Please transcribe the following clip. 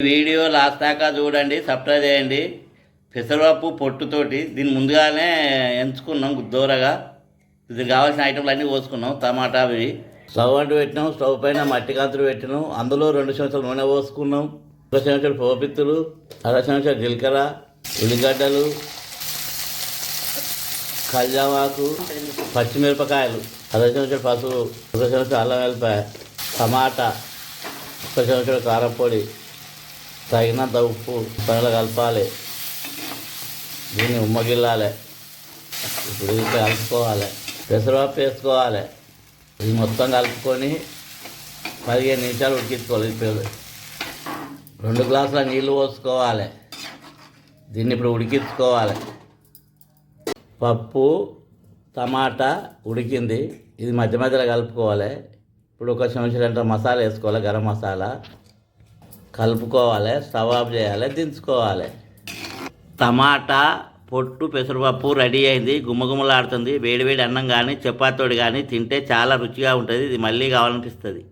Video last దాకా చూడండి subscribe చేయండి. పెసరపప్పు పొట్టుతోటి దీన్ని ముందుగానే ఎంచుకున్నాం దూరగా ఇది కావాల్సిన ఐటమ్లు అన్నీ పోసుకున్నాం టమాటా అవి స్టవ్ అంటు పెట్టినాం స్టవ్ పైన మట్టి కాంతులు పెట్టినాం. అందులో రెండు చెంచాలు నూనె పోసుకున్నాం. ఒక చెంచాలు పోపిత్తులు అర చెంచాలు జీలకర్ర ఉల్లిగడ్డలు కల్జావాకు పచ్చిమిరపకాయలు అర చెంచాలు పసుపు ఒక చెంచాలు అల్లం వెల్లిపాయ టమాటా ఒక చెంచాడు కారం పొడి తగినంత ఉప్పు పనులు కలపాలి. దీన్ని ఉమ్మగిల్లాలి. ఇప్పుడు ఇది కలుపుకోవాలి. పెసరపప్పు వేసుకోవాలి. ఇది మొత్తం కలుపుకొని పదిహేను నిమిషాలు ఉడికించుకోవాలి. ఇప్పుడు రెండు గ్లాసుల నీళ్ళు పోసుకోవాలి. దీన్ని ఇప్పుడు ఉడికించుకోవాలి. పప్పు టమాటా ఉడికింది. ఇది మధ్య మధ్యలో కలుపుకోవాలి. ఇప్పుడు ఒక చెంచా మసాలా వేసుకోవాలి గరం మసాలా. కలుపుకోవాలి స్టవ్ ఆఫ్ చేయాలి దించుకోవాలి. టమాటా పొట్టు పెసరపప్పు రెడీ అయింది గుమ్మగుమ్మలాడుతుంది వేడివేడి అన్నం కానీ చపాతోడి కానీ తింటే చాలా రుచిగా ఉంటుంది. ఇది మళ్ళీ కావాలనిపిస్తుంది